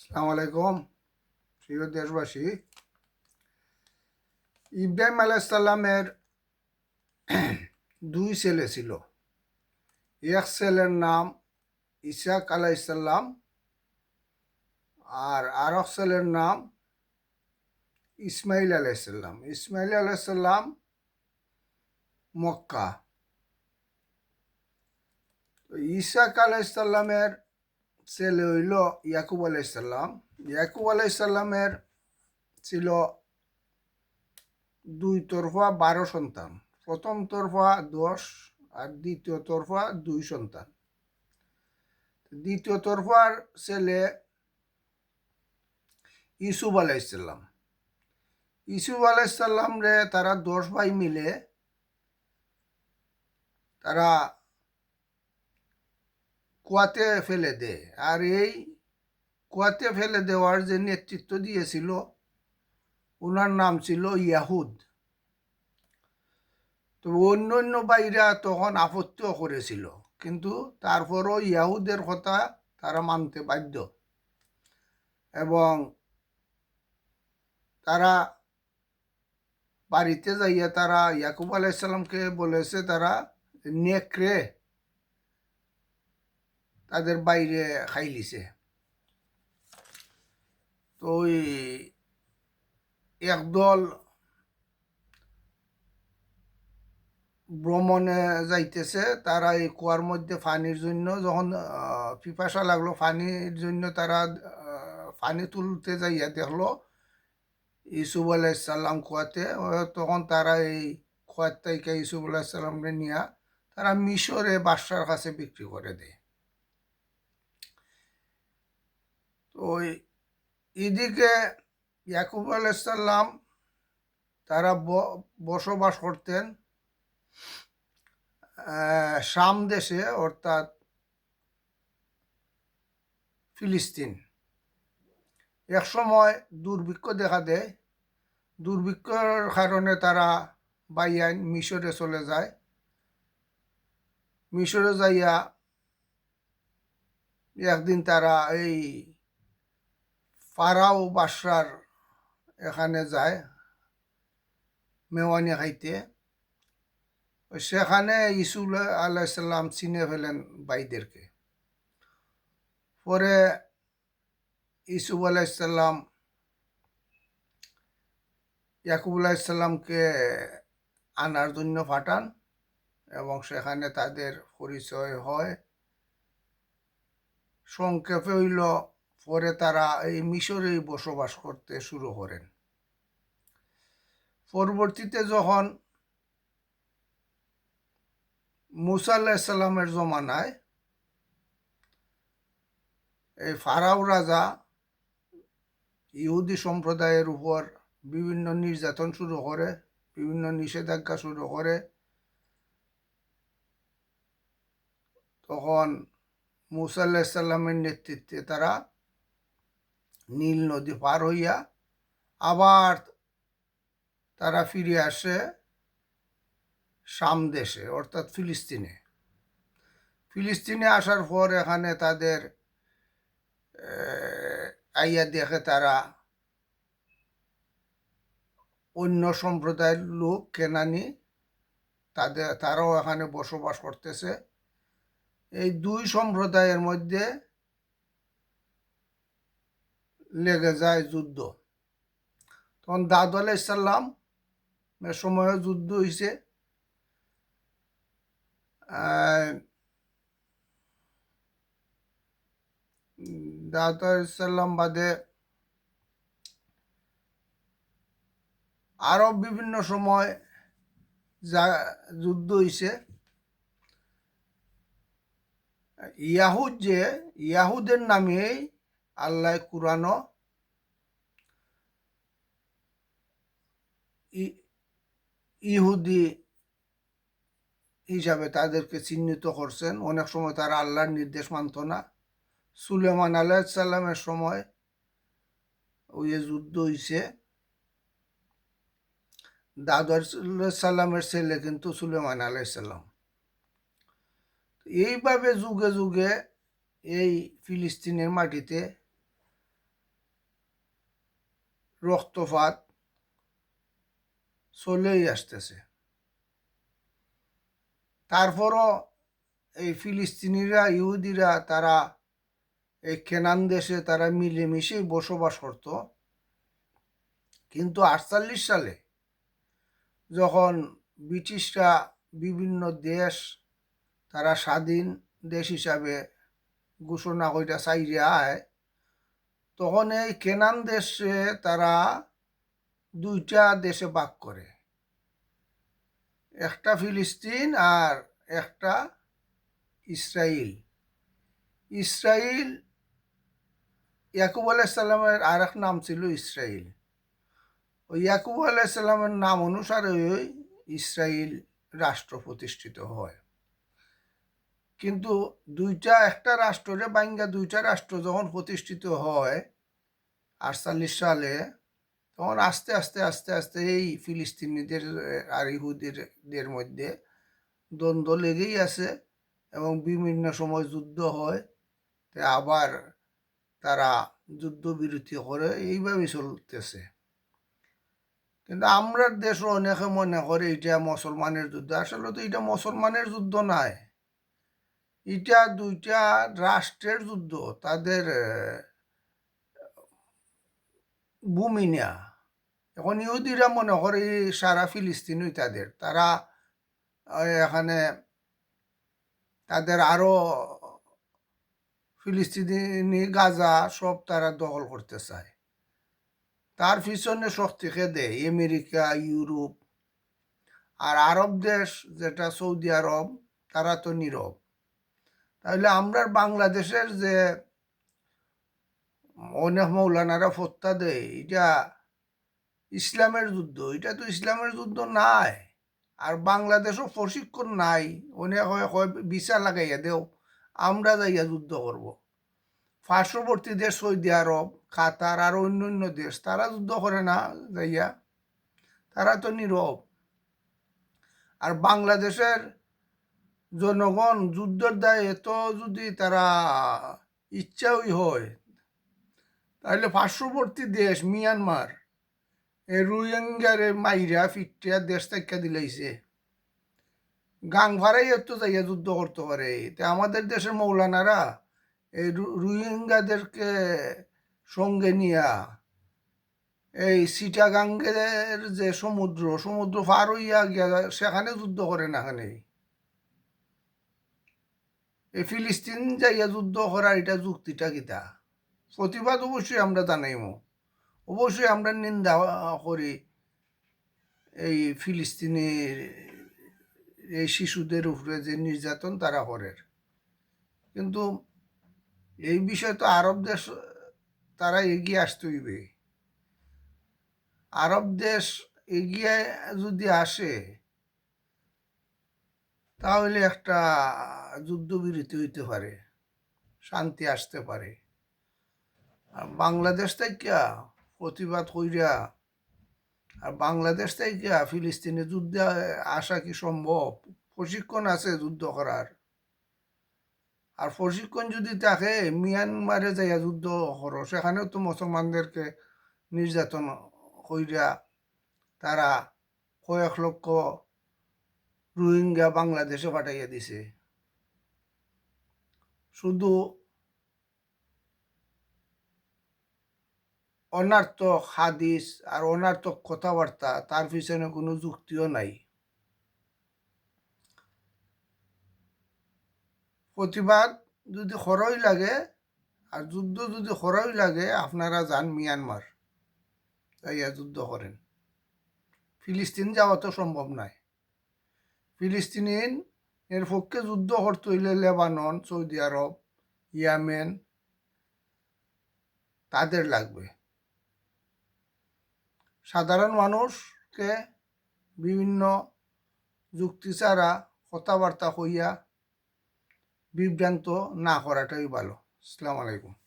সালাম আলাইকুম। প্রিয় দেশবাসী, ইব্রাহিম আলাইসাল্লামের দুই ছেলে ছিল। এক ছেলের নাম ইসাক আলাইসাল্লাম আর আরেক ছেলের নাম ইসমাইল আলাইসাল্লাম ইসমাইল আলাইসাল্লাম মক্কা। ইসাক আলাইসাল্লামের ছেলে হইল ইয়াকুব আলাইসাল্লাম ইয়াকুব আলাইসাল্লামের ছিল দুই তরফা বারো সন্তান। প্রথম তরফা দশ আর দ্বিতীয় তরফা দুই সন্তান। দ্বিতীয় তরফার ছেলে ইসুফ আলাইসাল্লাম ইসুফ আলাইসাল্লাম রে তারা দশ ভাই মিলে তারা কুয়াতে ফেলে দেয় আর এই কুয়াতে ফেলে দেওয়ার যে নেতৃত্ব দিয়েছিল, ওনার নাম ছিল ইয়াহুদ। তো অন্য অন্য বাইরা তখন আপত্তিও করেছিল, কিন্তু তারপরও ইয়াহুদের কথা তারা মানতে বাধ্য। এবং তারা বাড়িতে যাইয়া তারা ইয়াকুব আলাইসাল্লামকে বলেছে, তারা নেকড়ে তাদের বাইরে খাইলিছে তো ওই একদল ভ্রমণে যাইতেছে, তারা এই কুয়ার মধ্যে পানির জন্য, যখন পিপাসা লাগল পানির জন্য তারা পানি তুলতে যাইয়া দেখল ইসুফ আলাইসাল্লাম কুয়াতে। তখন তারা এই কুয়ার থেকে ইসুফ আলাইসাল্লামকে নিয়ে, তারা মিশরে বাদশার কাছে বিক্রি করে দেয় তো ওই এদিকে ইয়াকুব আলাইসাল্লাম তারা বসবাস করতেন শাম দেশে, অর্থাৎ ফিলিস্তিন। এক সময় দুর্ভিক্ষ দেখা দেয়। দুর্ভিক্ষর কারণে তারা বাইয়ান মিশরে চলে যায়। মিশরে যাইয়া একদিন তারা এই ফারাও বাদশার এখানে যায়, মেওয়ানি খাইতে। সেখানে ইসু আলাইসাল্লাম চিনে ফেলেন বাইদেরকে। পরে ইসুফ আলাইসাল্লাম ইয়াকুব আলাইসাল্লামকে আনার জন্য ফাটান এবং সেখানে তাদের পরিচয় হয়। সংক্ষেপে হইল পরে তারা এই মিশরেই বসবাস করতে শুরু করেন। পরবর্তীতে যখন মুসা জমানায় এই ফারাও রাজা ইহুদি সম্প্রদায়ের উপর বিভিন্ন নির্যাতন শুরু করে, বিভিন্ন নিষেধাজ্ঞা শুরু করে, তখন মুসা আলাহিসাল্লামের নেতৃত্বে তারা নীল নদী পার হইয়া আবার তারা ফিরে আসে শাম দেশে, অর্থাৎ ফিলিস্তিনে। ফিলিস্তিনে আসার পর এখানে তাদের আইয়া দেখে তারা অন্য সম্প্রদায়ের লোক, কেনানি, তাদের, তারাও এখানে বসবাস করতেছে। এই দুই সম্প্রদায়ের মধ্যে লেগে যায় যুদ্ধ। তখন দাউদ আলাইসাল্লাম সময়ও যুদ্ধ হয়েছে দাউদ আলাইসাল্লাম বাদে আরও বিভিন্ন সময় যা যুদ্ধ হয়েছে ইয়াহুদ যে, ইয়াহুদের নামেই আল্লাহ কুরানো ইহুদি হিসাবে তাদেরকে চিহ্নিত করছেন। অনেক সময় তারা আল্লাহর নির্দেশ মানত না। সুলেমান আলাইসাল্লামের সময় ওই যুদ্ধ হয়েছে দাদর সাল্লামের ছেলে কিন্তু সুলেমান আলাইসাল্লাম এইভাবে যুগে যুগে এই ফিলিস্তিনের মাটিতে রক্তপাত চলেই আসতেছে। তারপরও এই ফিলিস্তিনিরা, ইহুদিরা তারা এই কেনান দেশে তারা মিলেমিশে বসবাস করত। কিন্তু আটচল্লিশ সালে যখন ব্রিটিশরা বিভিন্ন দেশ তারা স্বাধীন দেশ হিসাবে ঘোষণা কইরা চাইরে আয়, তখন এই কেনান দেশে তারা দুইটা দেশে ভাগ করে। একটা ফিলিস্তিন আর একটা ইসরায়েল ইসরায়েল ইয়াকুব আলাইসাল্লামের আর এক নাম ছিল ইসরায়েল ওই ইয়াকুব আলাইসাল্লামের নাম অনুসারে ওই ইসরায়েল রাষ্ট্র প্রতিষ্ঠিত হয়। কিন্তু দুইটা, একটা রাষ্ট্রে বাঙ্গা দুইটা রাষ্ট্র যখন প্রতিষ্ঠিত হয়, আটচল্লিশ সালে তখন আস্তে আস্তে আস্তে আস্তে এই ফিলিস্তিনিদের আর ইহুদিদের মধ্যে দ্বন্দ্ব লেগেই আছে এবং বিভিন্ন সময় যুদ্ধ হয়। আবার তারা যুদ্ধবিরতি করে, এইভাবেই চলতেছে। কিন্তু আমরা দেশও অনেকে মনে করে এটা মুসলমানের যুদ্ধ। আসলে তো এটা মুসলমানের যুদ্ধ নাই। এটা দুইটা রাষ্ট্রের যুদ্ধ। তাদের ভূমি নেয়া। এখন ইহুদিরা মনে করে সারা ফিলিস্তিনই তাদের। তারা এখানে তাদের আরও ফিলিস্তিনি গাজা সব তারা দখল করতে চায়। তার পিছনে শক্তিকে দেয়? আমেরিকা, ইউরোপ আর আরব দেশ যেটা সৌদি আরব, তারা তো নীরব। তাহলে আমরা বাংলাদেশের যে অনেক মৌলানারা ফত্তা দেয়, এটা ইসলামের যুদ্ধ, এটা তো ইসলামের যুদ্ধ নাই। আর বাংলাদেশও প্রশিক্ষণ নাই। অনেক হয় বিচার লাগাইয়া দেও, আমরা যাইয়া যুদ্ধ করব। পার্শ্ববর্তী দেশ সৌদি আরব, কাতার আর অন্য অন্য দেশ, তারা যুদ্ধ করে না যাইয়া। তারা তো নীরব। আর বাংলাদেশের জনগণ যুদ্ধের দায় এত যদি তারা ইচ্ছাই হয়, তাহলে পার্শ্ববর্তী দেশ মিয়ানমার রোহিঙ্গারে মাইরা ফিটিয়া দেশ থেকে দিলাইছে। গাং ভাড়াই এত যাইয়া যুদ্ধ করতে পারে। তে আমাদের দেশের মৌলানারা এই রোহিঙ্গাদেরকে সঙ্গে নিয়া এই সিটাগাঙ্গের যে সমুদ্র সমুদ্র পার হইয়া গিয়া সেখানে যুদ্ধ করে না এখানে এই ফিলিস্তিন যাইয়া যুদ্ধ করার এটা যুক্তিটা কিতা? প্রতিবাদ অবশ্যই আমরা জানাইমো। অবশ্যই আমরা নিন্দা করি। এই ফিলিস্তিনের এই শিশুদের উপরে যে নির্যাতন, তারা করে কিন্তু এই বিষয়ে তো আরব দেশ, তারা এগিয়ে আসতে হইবে আরব দেশ এগিয়ে যদি আসে, তাহলে একটা যুদ্ধবিরতি হইতে পারে, শান্তি আসতে পারে। বাংলাদেশ থেকে প্রতিবাদ কইরা, আর বাংলাদেশ থেকে ফিলিস্তিনে যুদ্ধে আসা কি সম্ভব? প্রশিক্ষণ আছে যুদ্ধ করার। আর প্রশিক্ষণ যদি থাকে, মিয়ানমারে যাইয়া যুদ্ধ করো, সেখানেও তো মুসলমানদেরকে নির্যাতন কইরা তারা কয়েক লক্ষ রোহিঙ্গা বাংলাদেশে পাঠাইয়া দিছে। শুধু অনার্থক হাদিস আর অনার্থক কথাবার্তা, তার পিছনে কোনো যুক্তিও নাই। প্রতিবাদ যদি খরই লাগে আর যুদ্ধ যদি খরই লাগে, আপনারা যান মিয়ানমার। যাইয়া যুদ্ধ করেন। ফিলিস্তিন যাওয়া তো সম্ভব নয়। ফিলিস্তিন এর পক্ষে যুদ্ধ করতে হইলে লেবানন, সৌদি আরব, ইয়ামেন, তাদের লাগবে। সাধারণ মানুষকে বিভিন্ন যুক্তি ছাড়া কথাবার্তা হইয়া বিভ্রান্ত না করাটাই ভালো। আসসালামু আলাইকুম।